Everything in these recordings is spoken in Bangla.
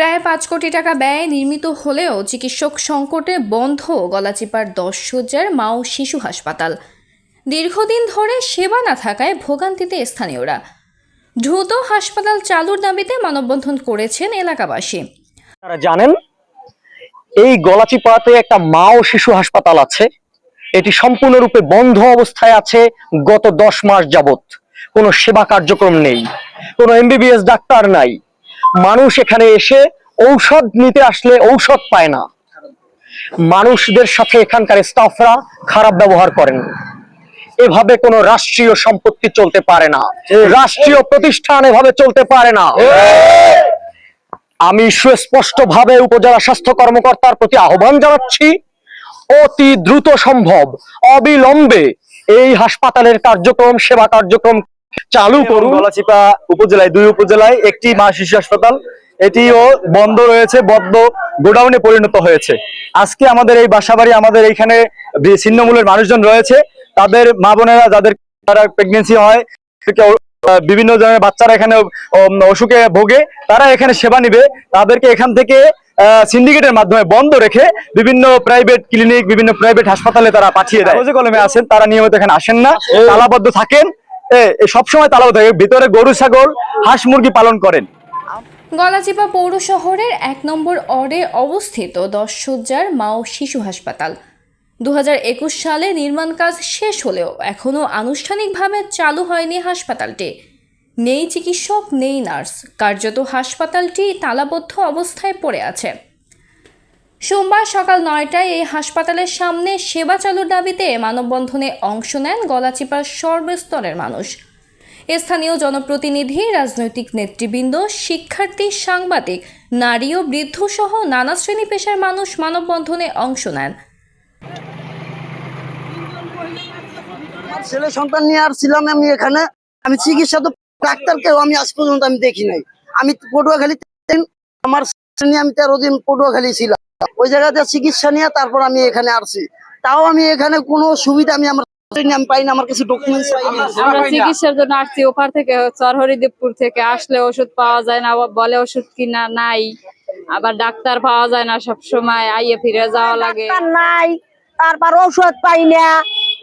প্রায় পাঁচ কোটি টাকা ব্যয়ে নির্মিত হলেও চিকিৎসক সংকটে বন্ধ গলাচিপার দশ শয্যার মা ও শিশু হাসপাতাল। দীর্ঘদিন ধরে সেবা না থাকায় ভোগান্তিতে স্থানীয়রা। দ্রুত হাসপাতাল চালুর দাবিতে মানববন্ধন করেছেন এলাকাবাসী। তারা জানেন, এই গলাচিপাতে একটা মা ও শিশু হাসপাতাল আছে। এটি সম্পূর্ণরূপে বন্ধ অবস্থায় আছে গত দশ মাস যাবত কোনো সেবা কার্যক্রম নেই। কোনো এমবিবিএস ডাক্তার নাই। মানুষ এখানে এসে ঔষধ নিতে আসলে ঔষধ পায় না। মানুষদের সাথে এখানকার স্টাফরা খারাপ ব্যবহার করেন। এভাবে কোনো রাষ্ট্রীয় সম্পত্তি চলতে পারে না। রাষ্ট্রীয় প্রতিষ্ঠান এভাবে চলতে পারে না। আমি সুস্পষ্ট ভাবে উপজেলা স্বাস্থ্য কর্মকর্তার প্রতি আহ্বান জানাচ্ছি, অতি দ্রুত সম্ভব, অবিলম্বে এই হাসপাতালের কার্যক্রম, সেবা কার্যক্রম চালু করুন। গলাচিপা উপজেলায় দুই উপজেলায় একটি মা শিশু হাসপাতাল এটিও বন্ধ রয়েছে বদ্ধ গোডাউনে পরিণত হয়েছে। আজকে আমাদের এই বাসাবাড়ি আমাদের এইখানে ছিন্নমূলের মানুষজন রয়েছে। তাদের মা বোনেরা যাদের তারা প্রেগনেন্সি হয় বিভিন্ন ধরনের বাচ্চারা এখানে অসুখে ভোগে তারা এখানে সেবা নিবে। তাদেরকে এখান থেকে সিন্ডিকেটের মাধ্যমে বন্ধ রেখে বিভিন্ন প্রাইভেট ক্লিনিক বিভিন্ন প্রাইভেট হাসপাতালে তারা পাঠিয়ে দেয়। কলমে আসেন তারা নিয়মিত এখানে আসেন না তালাবদ্ধ থাকেন। সবসময় তালাবদ্ধ থাকে। ভিতরে গরু, ছাগল, হাঁস, মুরগি পালন করেন। গলাচিপা পৌর শহরের এক নম্বর অর্ডে অবস্থিত দশ শয্যার মা ও শিশু হাসপাতাল। দু হাজার একুশ সালে নির্মাণ কাজ শেষ হলেও এখনও আনুষ্ঠানিকভাবে চালু হয়নি হাসপাতালটি। নেই চিকিৎসক, নেই নার্স। কার্যত হাসপাতালটি তালাবদ্ধ অবস্থায় পড়ে আছে। সোমবার সকাল নয়টায় এই হাসপাতালের সামনে সেবা চালুর দাবিতে মানববন্ধনে অংশ নেন গলাচিপার সর্বস্তরের মানুষ। স্থানীয় জনপ্রতিনিধি, রাজনৈতিক নেতৃবৃন্দ, শিক্ষার্থী, সাংবাদিক, নারী ও বৃদ্ধ সহ নানা শ্রেণি পেশার মানুষ মানববন্ধনে অংশ নেন। ছেলে সন্তান নিয়ে আর ছিলাম আমি এখানে। আমি চিকিৎসা তো ডাক্তারকেও আমি আজ পর্যন্ত আমি দেখি নাই। আমি পটুয়াখালী আমার আমি তেরো দিন পটুয়াখালী ছিলাম। ওই জায়গাতে চিকিৎসা নিয়ে তারপর আমি এখানে আসছি। তাও আমি এখানে কোনো সুবিধা আমি আমার আমি পাই না আমার কাছে ডকুমেন্টস আমরা চিকিৎসার জন্য আসছি ওপার থেকে চরহরিদেবপুর থেকে আসলে ওষুধ পাওয়া যায় না বলে ওষুধ কিনা নাই আবার ডাক্তার পাওয়া যায় না সব সময় আইয়ে ফিরে যাওয়া লাগে। নাই তারপর ঔষধ পাই না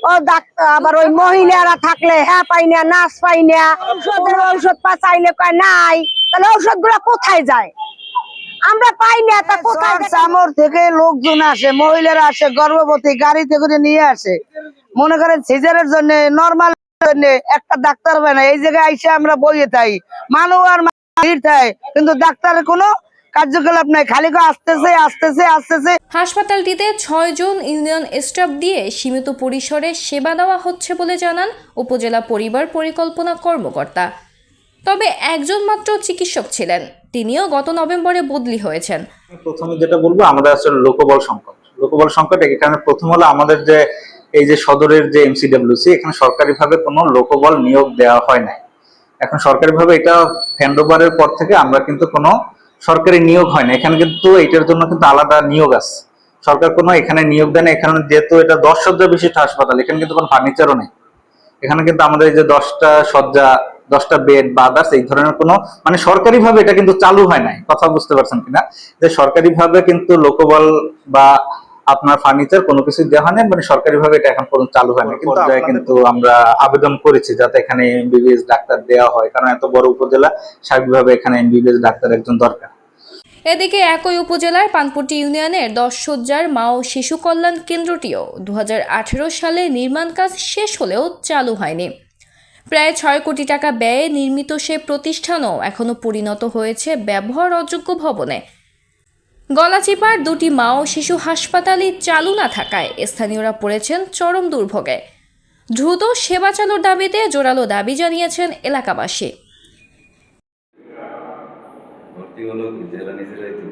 ও ডাক্তার আবার ওই মহিলারা থাকলে হ্যাঁ পাই না নার্স পাই না ঔষধের ঔষধ পা চাইলে কয় নাই তাহলে ঔষধগুলা কোথায় যায়? আমরা পাই না তা কোথায় কোথায় চামর থেকে লোকজন আসে মহিলারা আসে গর্ভবতী গাড়িতে করে নিয়ে আসে। মনে করেন সিজারের জন্য নর্মাল জন্য একটা ডাক্তার হয় না এই জায়গায় আইসে আমরা বইয়ে থাই। মানুষ আর ভিড় থাকে কিন্তু ডাক্তারের কোনো কার্যকলাপ নাই খালি করে আসতেছে আসতেছে আসতেছে। হাসপাতালটিতে ছয় জন ইউনিয়ন স্টাফ দিয়ে সীমিত পরিসরে সেবা দেওয়া হচ্ছে বলে জানান উপজেলা পরিবার পরিকল্পনা কর্মকর্তা। তবে একজন মাত্র চিকিৎসক ছিলেন। তিনিও গত নভেম্বরে বদলি হয়েছেন। প্রথমে যেটা বলব, আমাদের আসলে লোকবল সংকট। লোকবল সংকট এখানে প্রথম হলো আমাদের যে, এই যে সদরের যে এমসিডব্লিউসি এখানে সরকারিভাবে কোনো লোকবল নিয়োগ দেওয়া হয় নাই। এখন সরকারিভাবে এটা হ্যান্ডওভারের পর থেকে আমরা কিন্তু কোনো সরকারি নিয়োগ হয় না এখানে কিন্তু এটার জন্য কিন্তু আলাদা নিয়োগ আছে। সরকার কোনো এখানে নিয়োগ দেয় না এখানে যেহেতু এটা দশ শয্যা বিশিষ্ট হাসপাতাল, এখানে কিন্তু কোনো ফার্নিচারও নেই। এখানে কিন্তু আমাদের এই যে দশটা শয্যা দশটা বেড বা আদার্স এই ধরনের কোনো মানে সরকারি ভাবে এটা কিন্তু চালু হয় নাই কথা বুঝতে পারছেন কিনা? যে সরকারি ভাবে কিন্তু লোকবল বা আপনার ফার্নিচার কোনো কিছু দেওয়া হয় মানে সরকারি ভাবে এটা এখন পর্যন্ত চালু হয় না কিন্তু কিন্তু আমরা আবেদন করেছি যাতে এখানে এমবিবিএস ডাক্তার দেওয়া হয় কারণ এত বড় উপজেলা স্বাভাবিকভাবে এখানে এমবিবিএস ডাক্তার একজন দরকার। এদিকে একই উপজেলার পানপট্টি ইউনিয়নের দশ সজ্জার মা ও শিশু কল্যাণ কেন্দ্রটিও দু হাজার আঠারো সালে নির্মাণ কাজ শেষ হলেও চালু হয়নি। প্রায় ছয় কোটি টাকা ব্যয়ে নির্মিত সে প্রতিষ্ঠানও এখনও পরিণত হয়েছে ব্যবহার অযোগ্য ভবনে। গলাচিপার দুটি মা ও শিশু হাসপাতালই চালু না থাকায় স্থানীয়রা পড়েছেন চরম দুর্ভোগে। দ্রুত সেবা চালুর দাবিতে জোরালো দাবি জানিয়েছেন এলাকাবাসী। ভর্তি হলো নিজেরাই তো